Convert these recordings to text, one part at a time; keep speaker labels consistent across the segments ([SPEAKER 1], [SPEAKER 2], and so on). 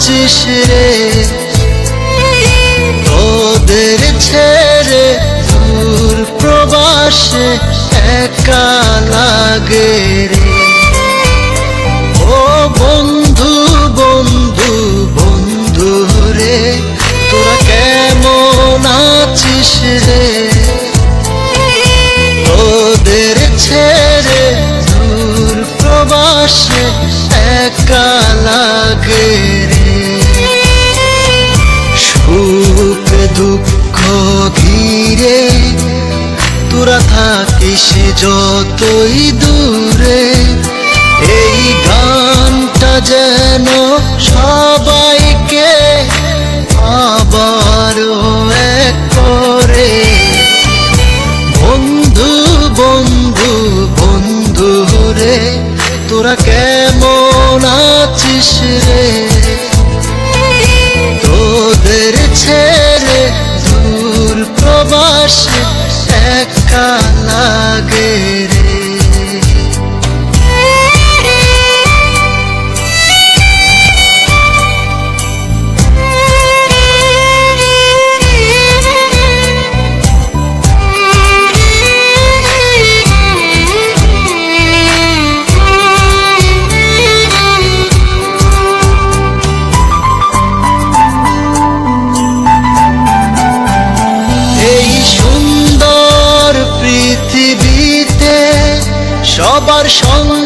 [SPEAKER 1] তোরা রে? তোদের ছেড়ে দূর প্রবাসে একা লাগে রে। থাকিস যতই দূরে, এই গানটা যেন সবাইকে আবার এক করে। বন্ধু বন্ধু বন্ধু রে, তোরা কেমন আছিস রে? তোদের ছেড়ে দূর প্রবাসে একা Şanlı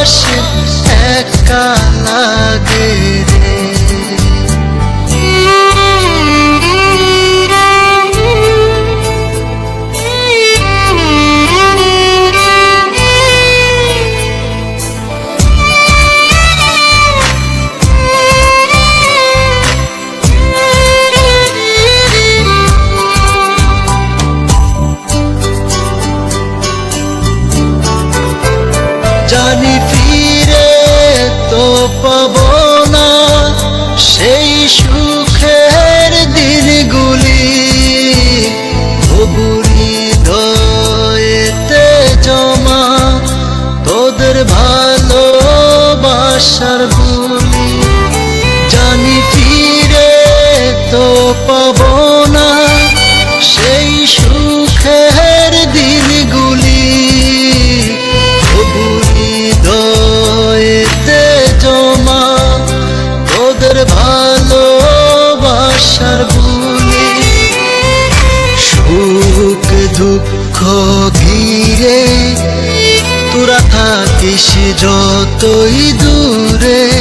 [SPEAKER 1] প্রবাসে একা লাগে রে ভালোবাসার থাকিস যতই দূরে।